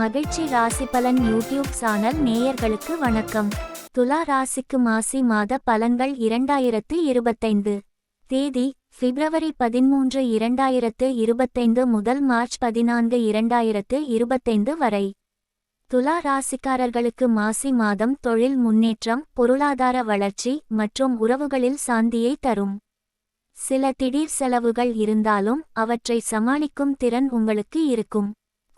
மகிழ்ச்சி ராசி பலன் யூடியூப் சேனல் நேயர்களுக்கு வணக்கம். துலா ராசிக்கு மாசி மாத பலன்கள் இரண்டாயிரத்து இருபத்தைந்து. தேதி பிப்ரவரி பதிமூன்று இரண்டாயிரத்து இருபத்தைந்து முதல் மார்ச் பதினான்கு இரண்டாயிரத்து இருபத்தைந்து வரை. துலா ராசிக்காரர்களுக்கு மாசி மாதம் தொழில் முன்னேற்றம் பொருளாதார வளர்ச்சி மற்றும் உறவுகளில் சாந்தியை தரும். சில திடீர் செலவுகள் இருந்தாலும் அவற்றை சமாளிக்கும் திறன் உங்களுக்கு இருக்கும்.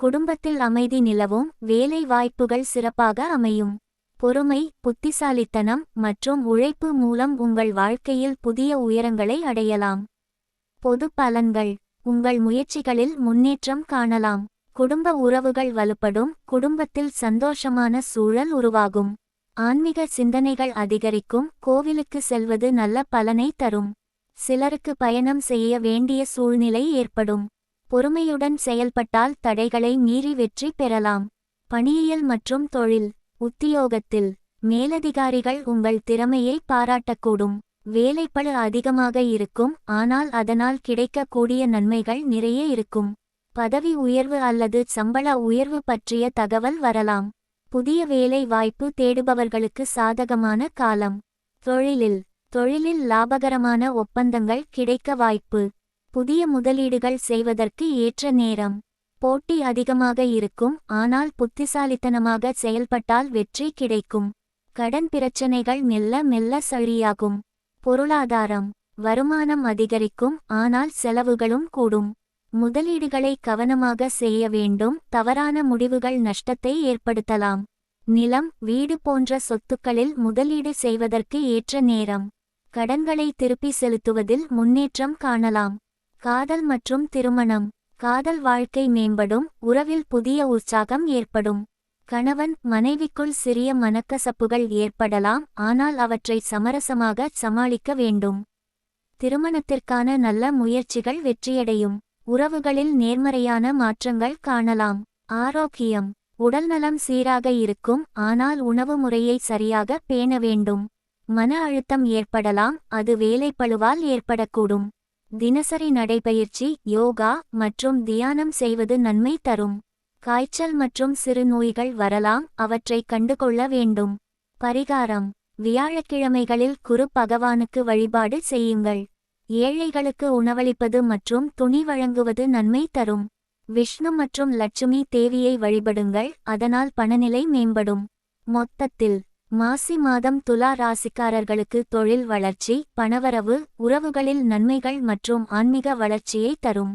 குடும்பத்தில் அமைதி நிலவும் வேலை வாய்ப்புகள் சிறப்பாக அமையும். பொறுமை புத்திசாலித்தனம் மற்றும் உழைப்பு மூலம் உங்கள் வாழ்க்கையில் புதிய உயரங்களை அடையலாம். பொது பலன்கள். உங்கள் முயற்சிகளில் முன்னேற்றம் காணலாம். குடும்ப உறவுகள் வலுப்படும் குடும்பத்தில் சந்தோஷமான சூழல் உருவாகும். ஆன்மீக சிந்தனைகள் அதிகரிக்கும் கோவிலுக்கு செல்வது நல்ல பலனை தரும். சிலருக்கு பயணம் செய்ய வேண்டிய சூழ்நிலை ஏற்படும். பொறுமையுடன் செயல்பட்டால் தடைகளை மீறி வெற்றி பெறலாம். பணியியல் மற்றும் தொழில் உத்தியோகத்தில் மேலதிகாரிகள் உங்கள் திறமையை பாராட்டக்கூடும். வேலைப்பழு அதிகமாக இருக்கும் ஆனால் அதனால் கிடைக்கக்கூடிய நன்மைகள் நிறைய இருக்கும். பதவி உயர்வு அல்லது சம்பள உயர்வு பற்றிய தகவல் வரலாம். புதிய வேலை வாய்ப்பு தேடுபவர்களுக்கு சாதகமான காலம். தொழிலில் தொழிலில் லாபகரமான ஒப்பந்தங்கள் கிடைக்க வாய்ப்பு. புதிய முதலீடுகள் செய்வதற்கு ஏற்ற நேரம். போட்டி அதிகமாக இருக்கும் ஆனால் புத்திசாலித்தனமாக செயல்பட்டால் வெற்றி கிடைக்கும். கடன் பிரச்சனைகள் மெல்ல மெல்ல சரியாகும். பொருளாதாரம் வருமானம் அதிகரிக்கும் ஆனால் செலவுகளும் கூடும். முதலீடுகளை கவனமாக செய்ய வேண்டும் தவறான முடிவுகள் நஷ்டத்தை ஏற்படுத்தலாம். நிலம் வீடு போன்ற சொத்துக்களில் முதலீடு செய்வதற்கு ஏற்ற நேரம். கடன்களை திருப்பி செலுத்துவதில் முன்னேற்றம் காணலாம். காதல் மற்றும் திருமணம். காதல் வாழ்க்கை மேம்படும் உறவில் புதிய உற்சாகம் ஏற்படும். கணவன் மனைவிக்குள் சிறிய மனக்கசப்புகள் ஏற்படலாம் ஆனால் அவற்றை சமரசமாக சமாளிக்க வேண்டும். திருமணத்திற்கான நல்ல முயற்சிகள் வெற்றியடையும். உறவுகளில் நேர்மறையான மாற்றங்கள் காணலாம். ஆரோக்கியம். உடல்நலம் சீராக இருக்கும் ஆனால் உணவு முறையை சரியாக பேண வேண்டும். மன அழுத்தம் ஏற்படலாம் அது வேலைப்பழுவால் ஏற்படக்கூடும். தினசரி நடைபயிற்சி யோகா மற்றும் தியானம் செய்வது நன்மை தரும். காய்ச்சல் மற்றும் சிறு நோய்கள் வரலாம் அவற்றை கண்டுகொள்ள வேண்டும். பரிகாரம். வியாழக்கிழமைகளில் குரு பகவானுக்கு வழிபாடு செய்யுங்கள். ஏழைகளுக்கு உணவளிப்பது மற்றும் துணி வழங்குவது நன்மை தரும். விஷ்ணு மற்றும் லட்சுமி தேவியை வழிபடுங்கள் அதனால் பணநிலை மேம்படும். மொத்தத்தில் மாசி மாதம் துலா ராசிக்காரர்களுக்கு தொழில் வளர்ச்சி பணவரவு உறவுகளில் நன்மைகள் மற்றும் ஆன்மீக வளர்ச்சியை தரும்.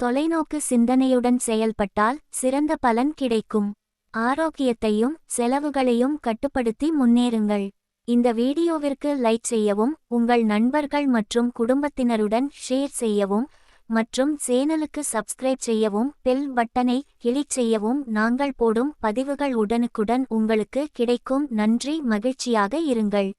தொலைநோக்கு சிந்தனையுடன் செயல்பட்டால் சிறந்த பலன் கிடைக்கும். ஆரோக்கியத்தையும் செலவுகளையும் கட்டுப்படுத்தி முன்னேறுங்கள். இந்த வீடியோவிற்கு லைக் செய்யவும் உங்கள் நண்பர்கள் மற்றும் குடும்பத்தினருடன் ஷேர் செய்யவும் மற்றும் சேனலுக்கு சப்ஸ்கிரைப் செய்யவும் பெல் பட்டனை கிளிக் செய்யவும் நாங்கள் போடும் பதிவுகள் உடனுக்குடன் உங்களுக்கு கிடைக்கும். நன்றி மகிழ்ச்சியாக இருங்கள்.